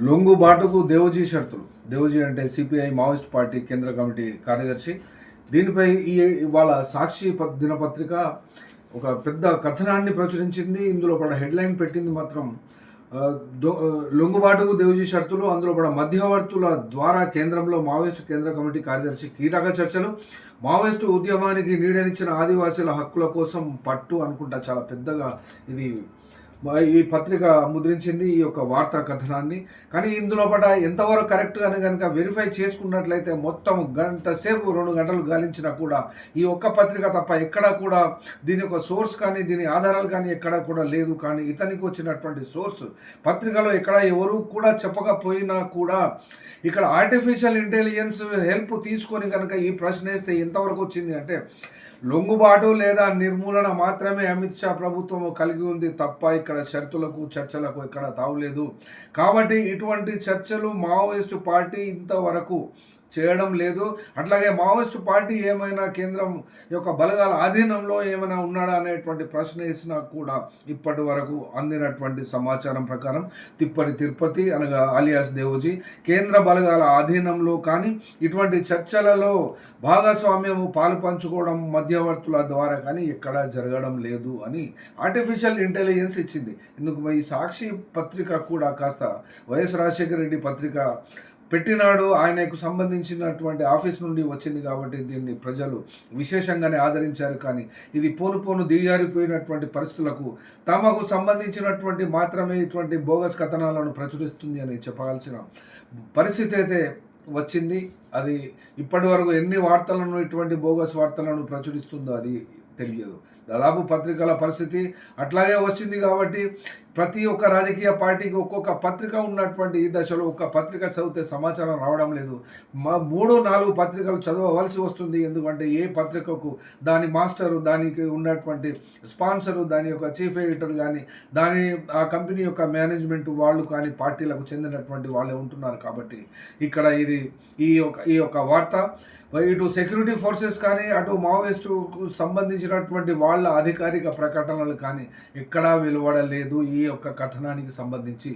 లొంగుబాటుకు దేవజీ షరతులు. దేవజీ అంటే CPI Maoist party కేంద్ర కమిటీ కార్యదర్శి. దీనిపై ఈ ఇవాళ సాక్షి ప- దినపత్రిక ఒక పెద్ద కథనాన్ని ప్రచురించింది. ఇందులో కూడా హెడ్లైన్ పెట్టింది మాత్రం లొంగుబాటుకు దేవజీ షరతులు అందులో కూడా మధ్యవర్తుల ద్వారా కేంద్రంలో మావోయిస్టు కేంద్ర కమిటీ కార్యదర్శి కీలక చర్చలు. మావోయిస్టు ఉద్యమానికి నీడనిచ్చిన ఆదివాసీల హక్కుల కోసం పట్టు అనుకుంటా చాలా పెద్దగా ఇది ఈ పత్రిక ముద్రించింది ఈ యొక్క వార్తా కథనాన్ని. కానీ ఇందులో పట ఎంతవరకు కరెక్ట్ అని కనుక వెరిఫై చేసుకున్నట్లయితే మొత్తం గంట సేపు రెండు గంటలు గాలించినా కూడా ఈ ఒక్క పత్రిక తప్ప ఎక్కడా కూడా దీని యొక్క సోర్స్ కానీ దీని ఆధారాలు కానీ ఎక్కడా కూడా లేదు. కానీ ఇతనికి వచ్చినటువంటి సోర్స్ పత్రికలో ఎక్కడ ఎవరు కూడా చెప్పకపోయినా కూడా ఇక్కడ ఆర్టిఫిషియల్ ఇంటెలిజెన్స్ హెల్ప్ తీసుకొని కనుక ఈ ప్రశ్న వేస్తే ఎంతవరకు వచ్చింది అంటే లొంగుబాటు లేదా నిర్మూలన మాత్రమే అమిత్ షా ప్రభుత్వం కలిగి ఉంది తప్ప ఇక్కడ చర్చలకు చర్చలకు ఇక్కడ తావులేదు. కాబట్టి ఇటువంటి చర్చలు మావోయిస్టు పార్టీ ఇంతవరకు చేయడం లేదు. అట్లాగే మావోయిస్ట్ పార్టీ ఏమైనా కేంద్రం యొక్క బలగాల ఆధీనంలో ఏమైనా ఉన్నాడా అనేటువంటి ప్రశ్న వేసినా కూడా ఇప్పటి వరకు అందినటువంటి సమాచారం ప్రకారం తిప్పటి తిరుపతి అనగా అలియాస్ దేవజీ కేంద్ర బలగాల ఆధీనంలో కానీ ఇటువంటి చర్చలలో భాగస్వామ్యము పాలు పంచుకోవడం మధ్యవర్తుల ద్వారా కానీ ఎక్కడా జరగడం లేదు అని ఆర్టిఫిషియల్ ఇంటెలిజెన్స్ ఇచ్చింది. ఎందుకు ఈ సాక్షి పత్రిక కూడా కాస్త వైఎస్ రాజశేఖర రెడ్డి పత్రిక పెట్టినాడు ఆయనకు సంబంధించినటువంటి ఆఫీస్ నుండి వచ్చింది కాబట్టి దీన్ని ప్రజలు విశేషంగానే ఆదరించారు. కానీ ఇది పోను పోను దిగజారిపోయినటువంటి పరిస్థితులకు తమకు సంబంధించినటువంటి మాత్రమే ఇటువంటి బోగస్ కథనాలను ప్రచురిస్తుంది అని చెప్పవలసిన పరిస్థితి అయితే వచ్చింది. అది ఇప్పటి వరకు ఎన్ని వార్తలను ఇటువంటి బోగస్ వార్తలను ప్రచురిస్తుందో అది తెలియదు. దాదాపు పత్రికల పరిస్థితి అట్లాగే వచ్చింది కాబట్టి ప్రతి ఒక్క రాజకీయ పార్టీకి ఒక్కొక్క పత్రిక ఉన్నటువంటి ఈ దశలో ఒక్క పత్రిక చదివితే సమాచారం రావడం లేదు. మా మూడు నాలుగు పత్రికలు చదవవలసి వస్తుంది. ఎందుకంటే ఏ పత్రికకు దాని మాస్టరు దానికి ఉన్నటువంటి స్పాన్సరు దాని యొక్క చీఫ్ ఎడిటర్ కానీ దాని ఆ కంపెనీ యొక్క మేనేజ్మెంట్ వాళ్ళు కానీ పార్టీలకు చెందినటువంటి వాళ్ళే ఉంటున్నారు కాబట్టి ఇక్కడ ఇది ఈ యొక్క ఈ యొక్క వార్త. ఇటు సెక్యూరిటీ ఫోర్సెస్ కానీ అటు మావోయిస్టుకు సంబంధించినటువంటి వాళ్ళ అధికారిక ప్రకటనలు కానీ ఎక్కడా వెలువడలేదు ఈ యొక్క కథనానికి సంబంధించి.